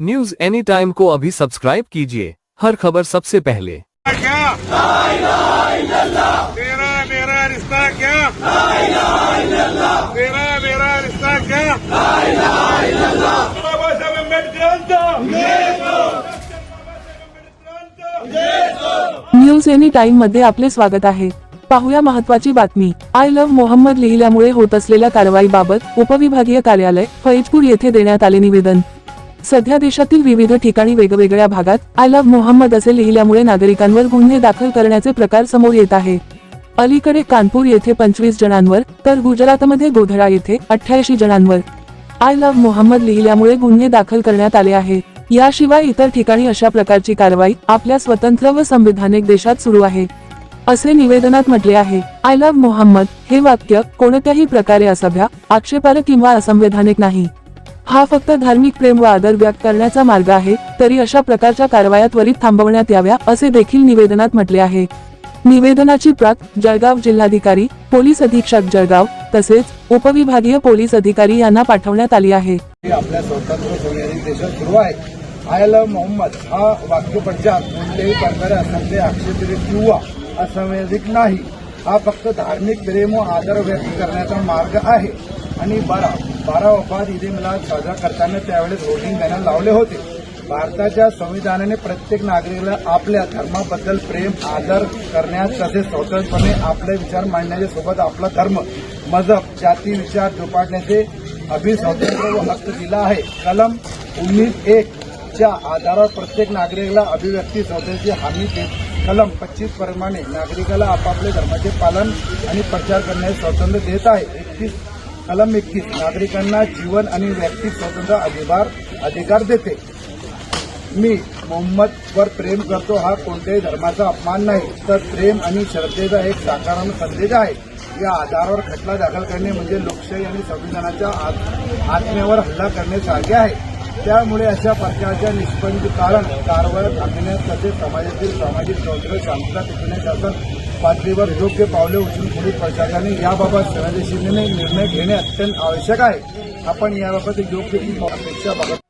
News any time को अभी subscribe कीजिए। हर खबर सबसे पहले। क्या तेरा मेरा रिश्ता क्या? तेरा मेरा रिश्ता क्या? न्यूज़ एनी टाइम मध्ये आपले स्वागत आहे. पाहूया महत्वाची बातमी. आय लव्ह मोहम्मद लिहिल्यामुळे होत असलेल्या कारवाईबाबत उपविभागीय कार्यालय फैजपूर येथे देण्यात आले निवेदन. सध्या देशातील विविध ठिकाणी वेगवेगळ्या भागात आय लव्ह मोहम्मद असे लिहिल्यामुळे नागरिकांवर गुन्हे दाखल करण्याचे प्रकार समोर येत आहे. अलीकडे कानपूर येथे पंचवीस जणांवर तर गुजरातमध्ये गोधरा येथे अठ्ठ्याऐंशी जणांवर. आय लव्ह मोहम्मद लिहिल्यामुळे गुन्हे दाखल करण्यात आले आहे. याशिवाय इतर ठिकाणी अशा प्रकारची कारवाई आपल्या स्वतंत्र व संविधानिक देशात सुरू आहे. असे निवेदनात म्हटले आहे आय लव्ह मोहम्मद हे वाक्य कोणत्याही प्रकारे असभ्य आक्षेपार्ह किंवा असंवैधानिक नाही. हा फक्त धार्मिक प्रेम व आदर व्यक्त करण्याचा मार्ग आहे तरी अशा प्रकारच्या कारवाया त्वरित थांबवण्यात याव्या असे देखील निवेदनात म्हटले आहे. निवेदनाची प्रत जळगाव जिल्हाधिकारी पोलीस अधीक्षक जळगाव तसेच उपविभागीय पोलीस अधिकारी यांना पाठवण्यात आली आहे. हे आपल्या स्वतंत्र सोनेरी देशात सुरू आहे. आय लव्ह मोहम्मद हा वाक्यप्रचार कोणत्याही प्रकारे असंख्य आक्षेपित किंवा असंवेदिक नाही. हा फक्त धार्मिक प्रेम व आदर व्यक्त करण्याचा मार्ग आहे. आणि बारा बारा वफात ईद ए मिलाद साजरा करताना त्यावेळेस होर्डिंग बॅनर लावले होते. भारताच्या संविधानाने प्रत्येक नागरिकाला आपल्या धर्माबद्दल प्रेम आदर करण्यास तसेच स्वतंत्रपणे आपले विचार मांडण्याच्या सोबत आपला धर्म मजहब जाती विचार जोपासण्याचे अभिस्वातंत्र्य व हक्क दिला आहे. कलम उन्नीस एक च्या आधारावर प्रत्येक नागरिकाला अभिव्यक्ती स्वातंत्र्याची हमी देत कलम पच्चीस प्रमाणे नागरिकाला आपापल्या धर्माचे पालन आणि प्रचार करण्याचे स्वातंत्र्य देत आहे. एकतीस कलम एकतीस नागरिकांना जीवन आणि व्यक्ती स्वतंत्र अधिकार अधिकार देते. मी मोहम्मदवर प्रेम करतो हा कोणत्याही धर्माचा अपमान नाही. तर प्रेम आणि श्रद्धेचा एक साकारात्मक संदेश आहे. या आधारावर खटला दाखल करणे म्हणजे लोकशाही आणि संविधानाच्या आत्म्यावर हल्ला करण्यासारखे आहे. त्यामुळे अशा प्रकारच्या निष्पंदीकरण कारवाया थांबण्यात तसेच समाजातील सामाजिक स्वातंत्र्य शांतता टिकवण्यास शासन पातळीवर योग्य पावले उचलून पोलीस प्रशासनाने याबाबत संवेदनशीलतेने निर्णय घेणे अत्यंत आवश्यक आहे. आपण याबाबत योग्य ती अपेक्षा बघत